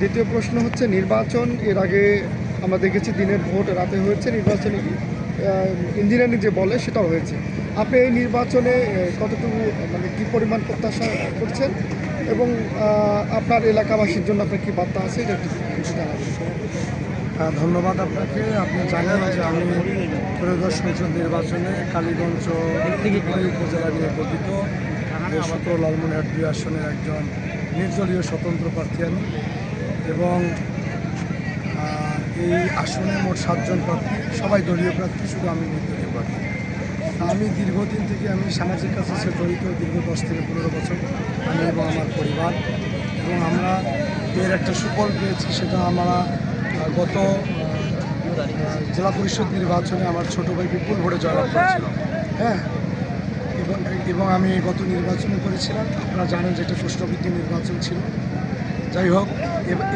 দ্বিতীয় প্রশ্ন হচ্ছে নির্বাচন এর আগে আমরা দেখেছি দিনের ভোট রাতে হয়েছে নির্বাচনে ইঞ্জিনিয়ারিং যে বলে সেটাও হয়েছে। আপনি এই নির্বাচনে কতটুকু মানে কী পরিমাণ প্রত্যাশা করছেন? এবং আপনার এলাকাবাসীর জন্য আপনার কী বার্তা আছে? এটা হ্যাঁ, ধন্যবাদ আপনাকে। আপনি জানেন যে আমি ত্রয়োদশ সংসদ নির্বাচনে কালীগঞ্জ উপজেলা নিয়ে গঠিত। সতেরো লালমনিহাট দুই আসনের একজন নির্দলীয় স্বতন্ত্র প্রার্থী আমি। এবং এই আসনে মোট সাতজন প্রার্থী, সবাই দলীয় প্রার্থী, শুধু আমি নির্দলীয় প্রার্থী। আমি দীর্ঘদিন থেকে আমি সামাজিক কাজের সাথে জড়িত, দীর্ঘ দশ থেকে পনেরো বছর আমি এবং আমার পরিবার। এবং আমরা এর একটা সুফল পেয়েছি, সেটা আমরা গত জেলা পরিষদ নির্বাচনে আমার ছোটো ভাই বিপুল ভোটে জয়লাভ করেছিল। হ্যাঁ এবং এবং আমি গত নির্বাচনে করেছিলাম। আপনারা জানেন যে এটা প্রশ্নবিদ্ধ নির্বাচন ছিল। যাই হোক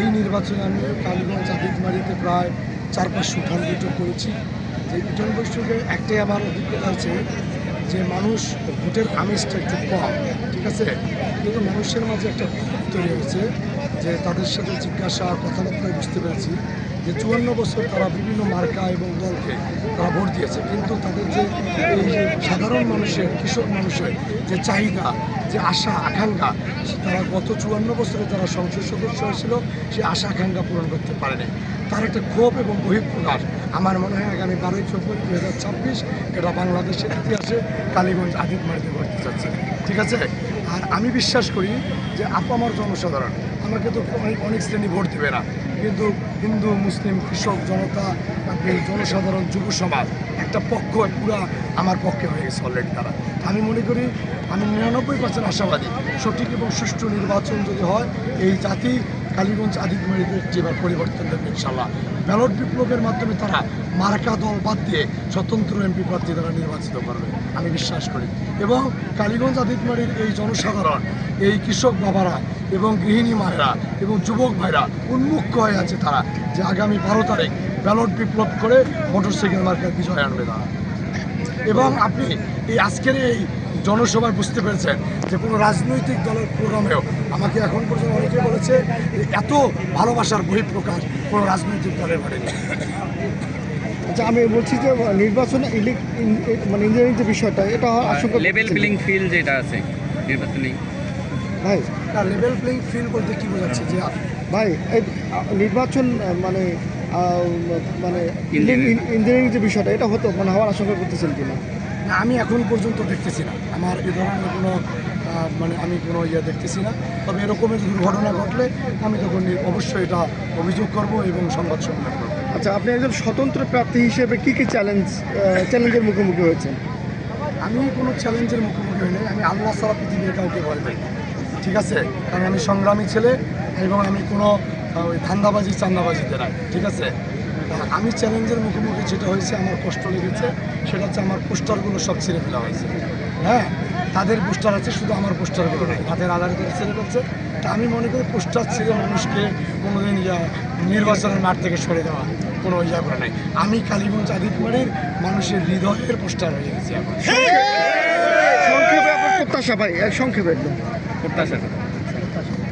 এই নির্বাচনে আমি কালীগঞ্জ আদিতমারিতে প্রায় চার পাঁচশো উঠান বৈঠক করেছি। যে উঠান বৈঠকে একটাই আমার অভিজ্ঞতা আছে যে মানুষ ভোটের আমেজটা একটু কম ঠিক আছে? কিন্তু মানুষের মাঝে একটা তৈরি হয়েছে। যে তাদের সাথে জিজ্ঞাসা কথাবার্তায় বুঝতে পেরেছি যে চুয়ান্ন বছর তারা বিভিন্ন মার্কা এবং দলকে তারা ভোট দিয়েছে। কিন্তু তাদের যে এই সাধারণ মানুষের, কৃষক মানুষের যে চাহিদা, যে আশা, আকাঙ্ক্ষা, তারা গত চুয়ান্ন বছরে যারা সংসদ সদস্য হয়েছিল, সে আশা, আকাঙ্ক্ষা পূরণ করতে পারেনি। তার একটা ক্ষোভ এবং বহিঃপ্রকাশ আমার মনে হয় আগামী বারোই ফেব্রুয়ারি দু হাজার ছাব্বিশ এটা বাংলাদেশের ইতিহাসে কালীগঞ্জ আদিতমারিতে ঘটতে যাচ্ছে। ঠিক আছে? আর আমি বিশ্বাস করি যে আপামর জনসাধারণ আমাকে তো অনেক অনেক শ্রেণি ভোট দেবে না কিন্তু হিন্দু, মুসলিম, কৃষক, জনতা জনসাধারণ, যুব সমাজ, একটা পক্ষ পুরা আমার পক্ষে হয়ে গেছে অলরেডি তারা। আমি মনে করি, আমি নিরানব্বই পার্সেন্ট আশাবাদী। সঠিক এবং সুষ্ঠু নির্বাচন যদি হয়, এই জাতি কালীগঞ্জ আদিতমারিতে একটি এবার পরিবর্তন দেবে ইনশাল্লাহ ব্যালট বিপ্লবের মাধ্যমে তারা মার্কা দল বাদ দিয়ে স্বতন্ত্র এমপি প্রার্থী তারা নির্বাচিত করবে, আমি বিশ্বাস করি। এবং কালীগঞ্জ আদিতমারির এই জনসাধারণ, এই কৃষক বাবারা এবং গৃহিণী মায়েরা এবং যুবক ভাইরা উন্মুক্ত হয়ে আছে তারা যে আগামী বারো তারিখ ব্যালট বিপ্লব করে মোটরসাইকেল মার্কার বিজয় আনবে তারা। এবং আপনি এই আজকের এই জনসভায় বুঝতে পেরেছেন যে কোনো রাজনৈতিক দলের প্রোগ্রামেও আমাকে এখন পর্যন্ত অনেকে বলেছে এত ভালোবাসার বহিঃপ্রকাশ কোনো রাজনৈতিক দলের ঘটেনি আচ্ছা আমি বলছি যে নির্বাচনে ইলেক- মানে ইঞ্জিনিয়ারিং যে বিষয়টা এটা আশঙ্কা লেভেল। প্লেইং ফিল্ড যেটা আছে নির্বাচনী ভাই না লেভেল প্লেইং ফিল্ড বলতে কী বোঝাচ্ছে যে ভাই এই নির্বাচন মানে মানে. ইঞ্জিনিয়ারিং যে বিষয়টা এটা হতো মানে হওয়ার আশঙ্কা করতেছেন কিনা না, আমি এখন পর্যন্ত দেখতেছি না। আমার এ ধরনের কোনো মানে আমি কোনো ইয়ে দেখতেছি না। তবে এরকমের দুর্ঘটনা ঘটলে আমি তখন অবশ্যই এটা অভিযোগ করব এবং সংবাদ সম্মেলন করব। আচ্ছা আপনি একজন স্বতন্ত্র প্রার্থী হিসেবে কী কী চ্যালেঞ্জ চ্যালেঞ্জের মুখোমুখি হয়েছেন? আমি কোনো চ্যালেঞ্জের মুখোমুখি হই আমি আল্লাহ ছাড়া পৃথিবীর কাউকে ভয় পাই ঠিক আছে? কারণ আমি সংগ্রামী ছেলে এবং আমি কোনো ওই ধান্দাবাজি চান্দাবাজিতে নাই। ঠিক আছে? আমি চ্যালেঞ্জের মুখোমুখি যেটা হয়েছে আমার কষ্ট লেগেছে সেটা হচ্ছে আমার পোস্টারগুলো সব ছেড়ে ফেলা হয়েছে। হ্যাঁ তাদের পোস্টার আছে শুধু আমার পোস্টারগুলো নেই তাদের আধারে করে ছেড়ে ফেলছে। তা আমি মনে করি পোস্টার ছিঁড়ে মানুষকে কোনোদিন ইয়া নির্বাচনের মাঠ থেকে সরে দেওয়া কোনো ইয়া করে নাই। আমি কালীগঞ্জ আদিতমারির মানুষের হৃদয়ের পোস্টার হয়ে গেছি এখন। প্রত্যাশা ভাই এক সংক্ষেপে একদম। প্রত্যাশা।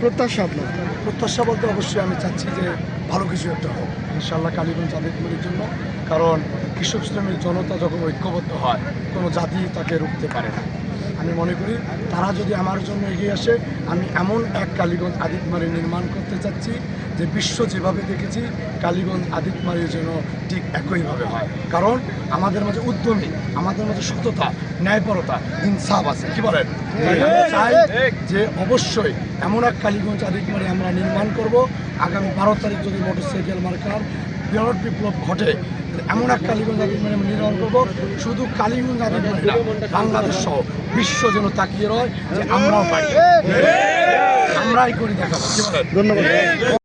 প্রত্যাশা আপনার। প্রত্যাশা বলতে অবশ্যই আমি চাচ্ছি যে ভালো কিছু একটা হোক। ইনশাল্লাহ কালীগঞ্জ আদিতমণির জন্য, কারণ কৃষক শ্রেণির জনতা যখন ঐক্যবদ্ধ হয়, কোনো জাতি তাকে রুখতে পারে না। আমি মনে করি তারা যদি আমার জন্য এগিয়ে আসে আমি এমন এক কালীগঞ্জ আদিতমারি নির্মাণ করতে চাচ্ছি যে বিশ্ব যেভাবে দেখেছি কালীগঞ্জ আদিতমারির যেন ঠিক একইভাবে হয়। কারণ আমাদের মাঝে উদ্যমী আমাদের মাঝে সততা ন্যায়পরতা ইনসাফ আছে। কি বলেন? চাই যে অবশ্যই এমন এক কালীগঞ্জ আদিতমারি আমরা নির্মাণ করব। আগামী বারো তারিখ যদি মোটরসাইকেল মার্কার বিরাট বিপ্লব ঘটে এমন এক কালীগঞ্জ আদিতমারি আমরা নির্মাণ করব। শুধু কালীগঞ্জ আদিতমারি না, বাংলাদেশ সহ বিশ্ব যেন তাকিয়ে রয় যে আমরাও পারি। আমরাই করি দেখাবো। ধন্যবাদ।